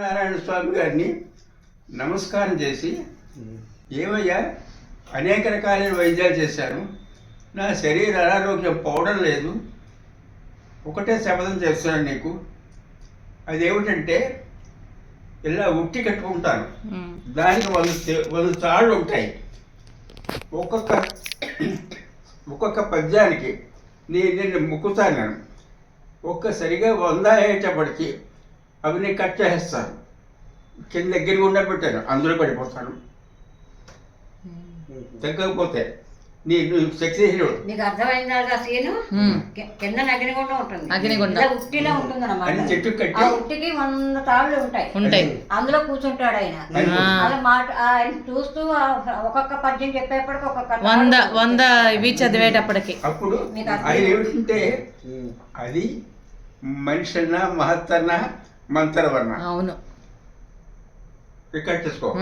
నారాయణ స్వామి గారిని నమస్కారం చేసి ఏమయ్యా అనేక రకాలైన వైద్యాలు చేశాను. నా శరీర అనారోగ్యం పోవడం లేదు. ఒకటే శపథం చేస్తున్నాను నీకు. అదేమిటంటే ఇలా ఉట్టి కట్టుకుంటాను. దానికి వంద వంద తాళ్ళు ఉంటాయి. ఒక్కొక్క ఒక్కొక్క పద్యానికి నేను నిన్ను ముక్కుతాను. నేను ఒక్కసరిగా వంద అయ్యేటప్పటికి అవి నేను కట్ చేస్తాను కింద దగ్గర ఉండ పెట్టాను అందులో పడిపోతాను తగ్గకపోతే నీ నువ్వు శక్తిహీనుడు నీకు అర్థమైందా కదా సీను? కింద అగ్నిగుండం ఉంటుంది. అగ్నిగుండం. ఉట్టిలో ఉంటుంది అని చెట్టు ఆ కట్టి ఉట్టికి వంద తాళ్ళు ఉంటాయి. ఉంటాయి. అందులో కూర్చుంటాడు ఆయన. ఆ. అలా మాట ఆయన చూస్తూ ఆ ఒక్కొక్క పద్యం చెప్పేప్పటికి ఒక్కొక్క వంద. వంద ఇవి చదివేటప్పటికి. అప్పుడు నీకు అర్థం ఆయన ఏమిటంటే అది మనిషి అన్నా మహత్తన్నా మంత్రవర్ణ అవును. ఇక్కడ చేసుకో.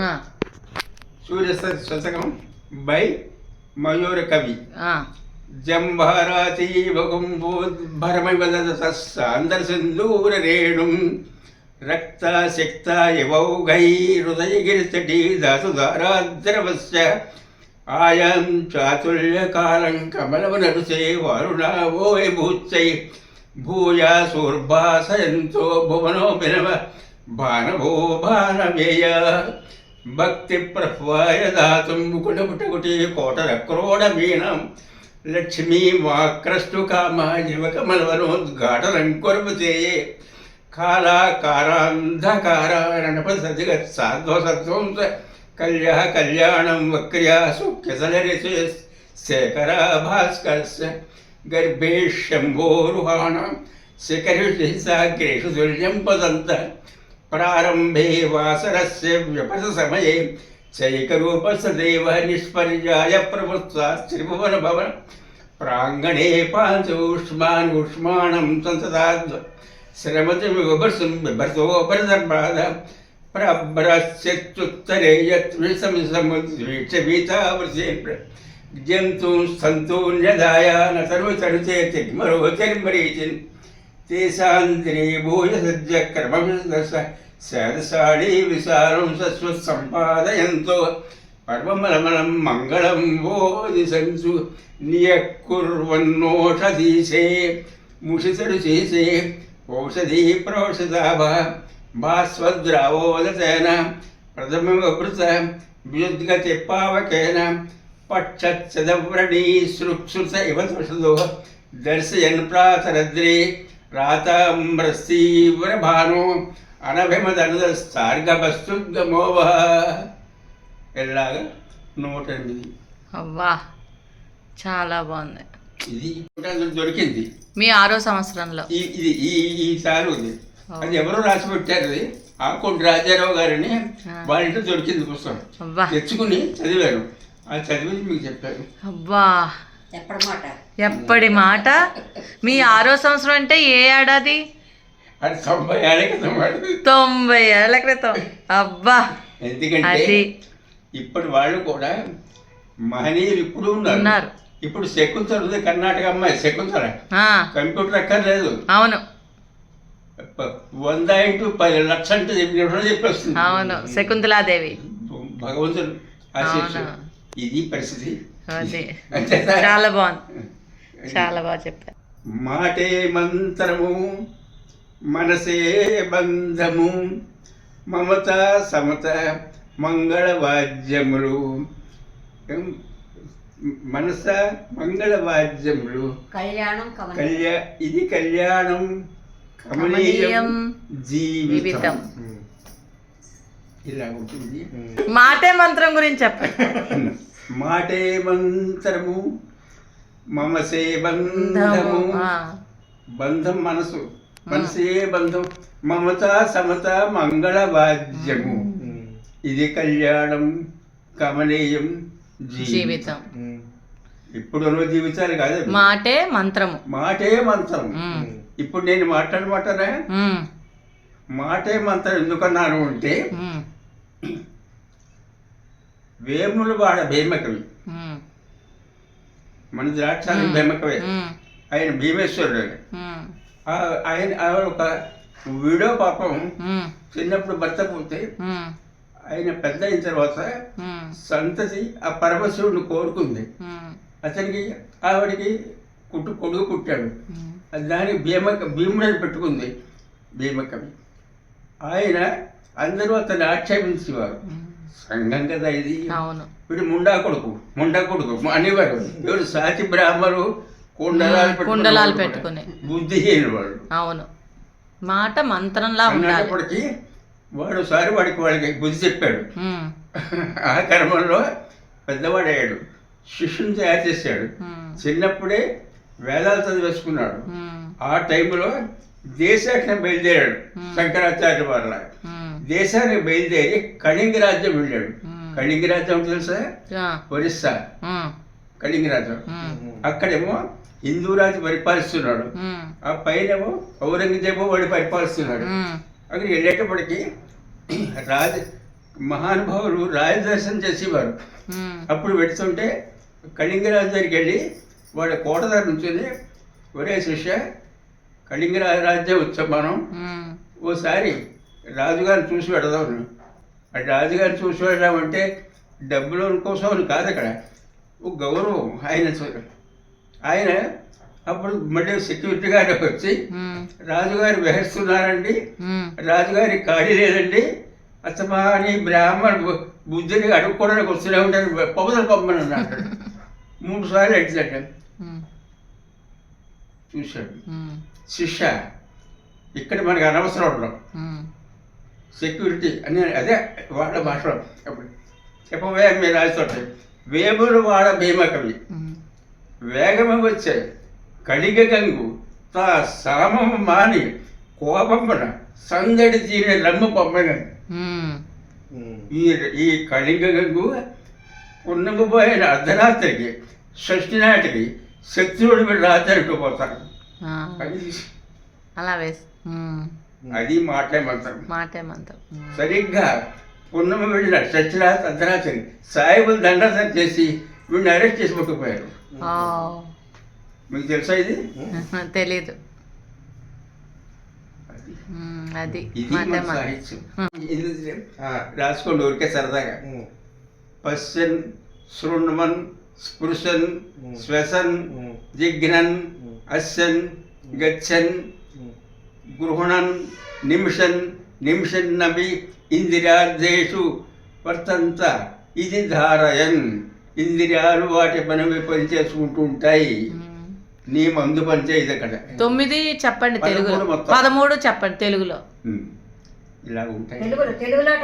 సూర్య శతకం బై మయూర కవి. ఆ. జంభారాతీవగుంబోద్భరమివదసందర రేణుం రక్తాశక్త యవౌఘై హృదయగిరిచటీ దాసుదారాద్రవస్య ఆయాం చాతుల్యకాలం కమలవనరుసే వారుణావోయ భూత్సై భూయాసూర్భాసయంతో భువనో బినవ బాణభో బాణమేయ భక్తి ప్రహ్వాయ దాతుం ముకుటముటకుటి కోటర క్రోడ మీనం లక్ష్మీ వాక్రస్తు కామాయవ కమలవనోద్ఘాటనం కుర్మతే కాళాకారాంధకారారణపసదిగత్ సాధ్వసత్వం కళ్యాణం వక్ర్యా సుఖ్యసలరిసే శేఖర భాస్కరస్య गर्भे शम्भोरुहाण शिखरिषु तुल्यं पतन्त प्रारम्भे वासरस्य व्यपसमये चैकरूपसदेव निष्पर्याय प्रवृत्ता त्रिभुवनभवन प्राङ्गणे पाञ्चूष्मान् ऊष्माणं संसदाद्व। విభర్సం బిభర్తోపరదర్బాధ ప్రభ్రశ్చుత్తరే యత్విషమిషముద్వీక్ష జంతు సంతూన్యదాయాన సర్వచరుచే తిగ్మరోతిర్మరీచిన్ భూయ సజ్జ క్రమవిదశ శరసాళీ విశాలం సస్వ సంపాదయంతో పర్వమలమలం మంగళం బోధిసంసు నియకుర్వన్నోషధీశే ముషితడు చేసే ఔషధీ ప్రోషదాభ భాస్వద్రావోదతేన ప్రథమవృత విద్గతి పావకేన పక్షచ్చదవ్రణీ సృక్షుత ఇవ తుషదో దర్శయన్ ప్రాతరద్రే రాతామ్రస్తీవ్రభాను అనభిమదనుదస్తార్గమస్తుగమోవ ఎలాగా నూట ఎనిమిది అవ్వా చాలా బాగుంది. ఇది దొరికింది. మీ ఆరో సంవత్సరంలో. ఇది ఈ ఈసారి ఉంది. అది ఎవరో రాసి పెట్టారు అది. ఆకుంటి రాజారావు గారని వాళ్ళ ఇంట్లో దొరికింది పుస్తకం. తెచ్చుకుని చదివాను అది మీకు అవ్వా ఎప్పటి మాట. ఎప్పటి మాట? మీ ఆరో సంవత్సరం అంటే ఏ ఏడాది? అది తొంభై ఏళ్ళ క్రితం వాడు. తొంభై క్రితం. అబ్బా. ఎందుకంటే అది. ఇప్పటి వాళ్ళు కూడా మహనీయులు ఇప్పుడు ఉన్నారు. ఉన్నారు. ఇప్పుడు శకుంతల ఉంది కర్ణాటక అమ్మాయి శకుంతల. ఆ, కంప్యూటర్ అక్కర్లేదు. అవును. ప- వంద ఇంటూ పది లక్ష అంటే చెప్పేస్తుంది. అవును. శకుంతలాదేవి. భగవంతుడు ఆశీస్సు అవునా. ఇది పరిస్థితి. అది? చాలా బాగుంది. చాలా బాగా చెప్పారు. మాటే మంత్రము మనసే బంధము మమత సమత మంగళవాద్యములు? మనస మంగళవాద్యములు కళ్యాణం కమలం కళ్యా ఇది కళ్యాణం కమనీయం జీవితం. ఇలా ఉంటుంది. మాటే మంత్రం గురించి చెప్పండి. మాటే మంత్రము మమసే బంధము. బంధము, బంధం మనసు మనసే బంధం మమత సమత మంగళవాద్యము ఇది కళ్యాణం కమనీయం జీవితం. ఇప్పుడు ఉన్న జీవితాలు కాదు. మాటే మంత్రము. మాటే మంత్రం. ఇప్పుడు నేను మాట్లాడమంటారా మాటే మంత్రం ఎందుకన్నాను అంటే వేములు వాడ భీమకవి. మన ద్రాక్షారం భీమకవి. ఆయన భీమేశ్వరుడు ఆయన. ఆయన ఒక వీడో పాపం చిన్నప్పుడు భర్త పోతే ఆయన పెద్ద అయిన తర్వాత సంతతి ఆ పరమశివుడిని కోరుకుంది. అతనికి ఆవిడికి కుట్టు కొడుకు. అది దానికి భీమక భీముడని పెట్టుకుంది భీమకవి. ఆయన అందరూ అతన్ని ఆక్షేపించేవారు. సంఘం కదా ఇది అవును. వీడు ముండా కొడుకు ముండా కొడుకు అనేవారు ఎవరు సాటి బ్రాహ్మలు కుండలాలు పెట్టుకునే. బుద్ధిహీన వాళ్ళు అవును. మాట మంత్రంలా ఉండాలి. అన్నప్పటికీ వాడు సారి వాడికి వాడికి బుద్ధి చెప్పాడు. ఆ కర్మంలో పెద్దవాడయ్యాడు. శిష్యుని తయారు చేశాడు. చిన్నప్పుడే వేదాలు చదివేసుకున్నాడు. ఆ టైంలో దేశానికి బయలుదేరాడు. శంకరాచార్య ఉమ్, దేశానికి బయలుదేరి కళింగ రాజ్యం వెళ్ళాడు. కళింగ రాజ్యం అంటే తెలుసా? ఆ, ఒరిస్సా. కళింగ రాజ్యం. అక్కడేమో హిందూరాజు పరిపాలిస్తున్నాడు. ఉమ్, ఆ పైనేమో ఔరంగజేబు వాడు పరిపాలిస్తున్నాడు. ఉమ్, అక్కడికి వెళ్ళేటప్పటికి రాజ మహానుభావులు రాజదర్శనం చేసేవారు. అప్పుడు పెడుతుంటే కళింగరాజు దగ్గరికి వెళ్ళి వాడి కోట దగ్గర నుంచుని ఒరే శిష్య కళింగరాజు రాజ్యం వచ్చాం మనం. ఓసారి రాజుగారిని చూసి పెడదాం ఆ రాజుగారిని చూసి పెడదామంటే డబ్బుల కోసం కాదు అక్కడ. ఒక గౌరవం ఆయన ఆయన అప్పుడు మళ్ళీ సెక్యూరిటీ గారు వచ్చి రాజుగారు వేస్తున్నారండి ఉమ్, రాజుగారి ఖాళీ లేదండి. అసమాని బ్రాహ్మణ బుద్ధిని అడుక్కోవడానికి వస్తూనే ఉంటారు. పొగదలు పంపని అన్నాడు మూడు సార్లు అడిగాడు ఉమ్, చూశాడు. శిష్య ఇక్కడ మనకి అనవసరం ఉండడం. సెక్యూరిటీ అని అదే వాళ్ళ అప్పుడు చెప్పబోయే మీరు రాస్తుంటే వేములు వాడ భీమకవి వేగము వచ్చే కడిగ గంగు. తా సామము మాని కోపమున సందడి తీరిన రమ్ము ఉమ్, ఈ ఈ కళింగ గంగు పున్నమిపోయిన అర్ధరాత్రికి షష్ఠి నాటికి శత్రువుడి రాత్రి పోతారు. అలా వేసి అది మాట్లాడమంటారు మాటే మంత్రం ఉమ్, సరిగ్గా పున్నమి వెళ్ళిన షష్ఠిరాత్రి అర్ధరాత్రి సాయిబులు దండసం చేసి వీడిని అరెస్ట్ చేసి పట్టుకుపోయారు ఆ, మీకు తెలుసా ఇది? తెలీదు. అది. మాటే మంత్రం సాహిత్యం. రాసుకోండి ఊరికే సరదాగా. పశ్యన్ శృణ్మన్ స్పృశన్ శ్వసన్ జిఘ్నన్ అస్యన్ గచ్చన్ గృహణన్ నిమిషన్ నిమిషన్నవి ఇందిరాదేశు వర్తంత ఇది ధారయన్ ఇందిరాలు వాటి పని పనిచేసుకుంటూ ఉంటాయి ఉమ్. నీ మందు పనిచేయదు అక్కడ. తొమ్మిది చెప్పండి పదమూడు తెలుగులో. పదమూడు చెప్పండి తెలుగులో. ఇలా ఉంటాయి.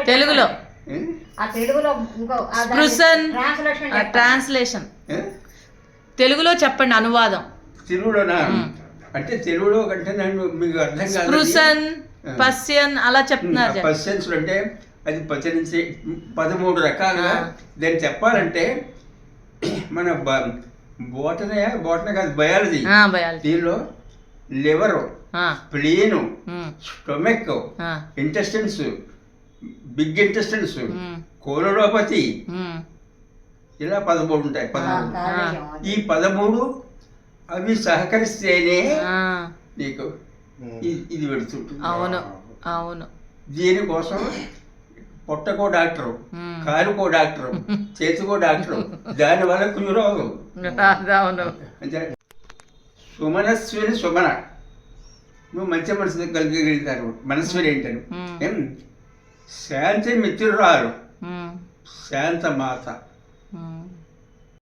తెలుగులో ట్రాన్స్లేషన్ ఆ, ట్రాన్స్లేషన్. ఏ? తెలుగులో చెప్పండి అనువాదం. తెలుగులోనా. అంటే తెలుగులో కంటే నన్ను మీకు అర్థం కాదు స్పృశన్ పశ్యన్ అలా చెప్తున్నారు జనం. పర్సెన్స్ అంటే అది పద్దెనిమిది పదమూడు రకాలుగా. దాన్ని చెప్పాలంటే మన బ- బోటనే బోటనే కాదు బయాలజీ. దీనిలో liver spleen stomach intestines big intestines కోలోపతి ఇలా పదమూడు ఉంటాయి పదమూడు. ఈ పదమూడు అవి సహకరిస్తేనే ఆ, నీకు ఇది పెడుతుంటుంది అవును అవును. దీనికోసం పొట్టకో డాక్టరు కాలుకో డాక్టరు చేతికో డాక్టరు దానివల్ల కుయురోగం అది అవును. అంటే సుమనస్విని సుమన. నువ్వు మంచి మనసు కలిగితారు మనస్విని ఏంటని? ఏం? శాంతి మిత్రురాలు. శాంత మాత